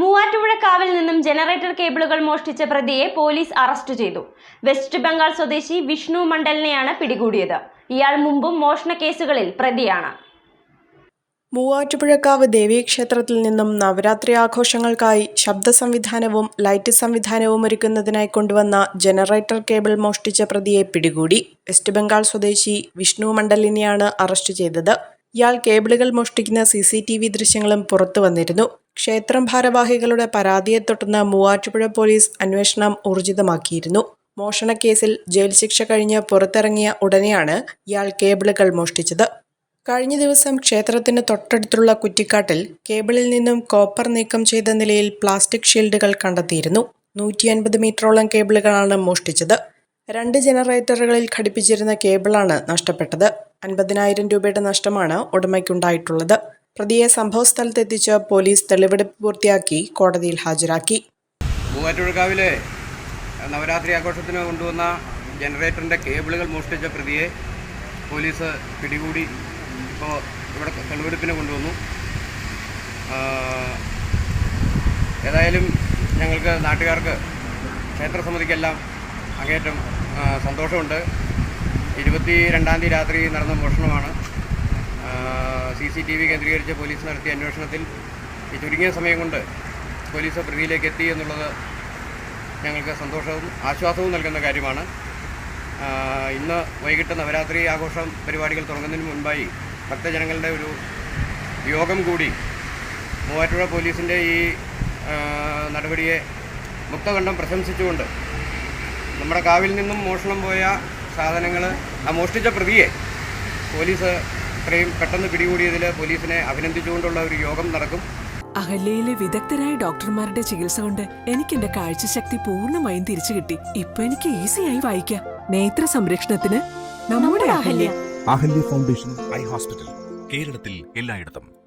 മൂവാറ്റുപുഴക്കാവിൽ നിന്നും ജനറേറ്റർ കേബിളുകൾ മോഷ്ടിച്ച പ്രതിയെ പോലീസ് അറസ്റ്റ് ചെയ്തു. വെസ്റ്റ് ബംഗാൾ സ്വദേശി വിഷ്ണു മണ്ഡലിനെയാണ് പിടികൂടിയത്. ഇയാൾ മുമ്പും മോഷണ കേസുകളിൽ പ്രതിയാണ്. മൂവാറ്റുപുഴക്കാവ് ദേവീക്ഷേത്രത്തിൽ നിന്നും നവരാത്രി ആഘോഷങ്ങൾക്കായി ശബ്ദ സംവിധാനവും ലൈറ്റ് സംവിധാനവും ഒരുക്കുന്നതിനായി കൊണ്ടുവന്ന ജനറേറ്റർ കേബിൾ മോഷ്ടിച്ച പ്രതിയെ പിടികൂടി. വെസ്റ്റ് ബംഗാൾ സ്വദേശി വിഷ്ണു മണ്ഡലിനെയാണ് അറസ്റ്റ് ചെയ്തത്. ഇയാൾ കേബിളുകൾ മോഷ്ടിക്കുന്ന സി സി ടി വി ദൃശ്യങ്ങളും പുറത്തു വന്നിരുന്നു. ക്ഷേത്രം ഭാരവാഹികളുടെ പരാതിയെ തുടർന്ന് മൂവാറ്റുപുഴ പോലീസ് അന്വേഷണം ഊർജിതമാക്കിയിരുന്നു. മോഷണക്കേസിൽ ജയിൽ ശിക്ഷ കഴിഞ്ഞ് പുറത്തിറങ്ങിയ ഉടനെയാണ് ഇയാൾ കേബിളുകൾ മോഷ്ടിച്ചത്. കഴിഞ്ഞ ദിവസം ക്ഷേത്രത്തിന് തൊട്ടടുത്തുള്ള കുറ്റിക്കാട്ടിൽ കേബിളിൽ നിന്നും കോപ്പർ നീക്കം ചെയ്ത നിലയിൽ പ്ലാസ്റ്റിക് ഷീൽഡുകൾ കണ്ടെത്തിയിരുന്നു. നൂറ്റി അൻപത് മീറ്ററോളം കേബിളുകളാണ് മോഷ്ടിച്ചത്. രണ്ട് ജനറേറ്ററുകളിൽ ഘടിപ്പിച്ചിരുന്ന കേബിളാണ് നഷ്ടപ്പെട്ടത്. അൻപതിനായിരം രൂപയുടെ നഷ്ടമാണ് ഉടമയ്ക്കുണ്ടായിട്ടുള്ളത്. പ്രതിയെ സംഭവസ്ഥലത്തെത്തിച്ച് പോലീസ് തെളിവെടുപ്പ് പൂർത്തിയാക്കി കോടതിയിൽ ഹാജരാക്കി. മൂവാറ്റുപുഴക്കാവിലെ നവരാത്രി ആഘോഷത്തിന് കൊണ്ടുവന്ന ജനറേറ്ററിന്റെ കേബിളുകൾ മോഷ്ടിച്ച പ്രതിയെ പോലീസ് പിടികൂടി ഇപ്പോൾ ഇവിടെ തെളിവെടുപ്പിന് കൊണ്ടുവന്നു. ഏതായാലും ഞങ്ങൾക്ക് നാട്ടുകാർക്ക് ക്ഷേത്രസമിതിക്കെല്ലാം അങ്ങേറ്റം സന്തോഷമുണ്ട്. ഇരുപത്തി രണ്ടാം തീയതി രാത്രി നടന്ന മോഷണമാണ്. സി സി ടി വി കേന്ദ്രീകരിച്ച് പോലീസ് നടത്തിയ അന്വേഷണത്തിൽ ഈ ചുരുങ്ങിയ സമയം കൊണ്ട് പോലീസ് പ്രതിയിലേക്ക് എത്തി എന്നുള്ളത് ഞങ്ങൾക്ക് സന്തോഷവും ആശ്വാസവും നൽകുന്ന കാര്യമാണ്. ഇന്ന് വൈകിട്ട് നവരാത്രി ആഘോഷം പരിപാടികൾ തുടങ്ങുന്നതിന് മുൻപായി ഭക്തജനങ്ങളുടെ ഒരു യോഗം കൂടി മൂവാറ്റുപുഴ പോലീസിന്റെ ഈ നടപടിയെ മുക്തകണ്ഠം പ്രശംസിച്ചുകൊണ്ട് നമ്മുടെ കാവിൽ നിന്നും മോഷണം പോയ സാധനങ്ങൾ ആ മോഷ്ടിച്ച പ്രതിയെ പോലീസ് ഇത്രയും പെട്ടെന്ന് പിടികൂടിയതിൽ പോലീസിനെ അഭിനന്ദിച്ചുകൊണ്ടുള്ള ഒരു യോഗം നടക്കും. അഹല്യയിലെ വിദഗ്ധരായ ഡോക്ടർമാരുടെ ചികിത്സ കൊണ്ട് എനിക്ക് എന്റെ കാഴ്ചശക്തി പൂർണമായും തിരിച്ചു കിട്ടി. ഇപ്പൊ എനിക്ക് ഈസിയായി വായിക്കാം. നേത്ര സംരക്ഷണത്തിന് നമ്മുടെ Ahalya. Ahalya Foundation Eye Hospital കേരളത്തിൽ എല്ലായിടത്തും.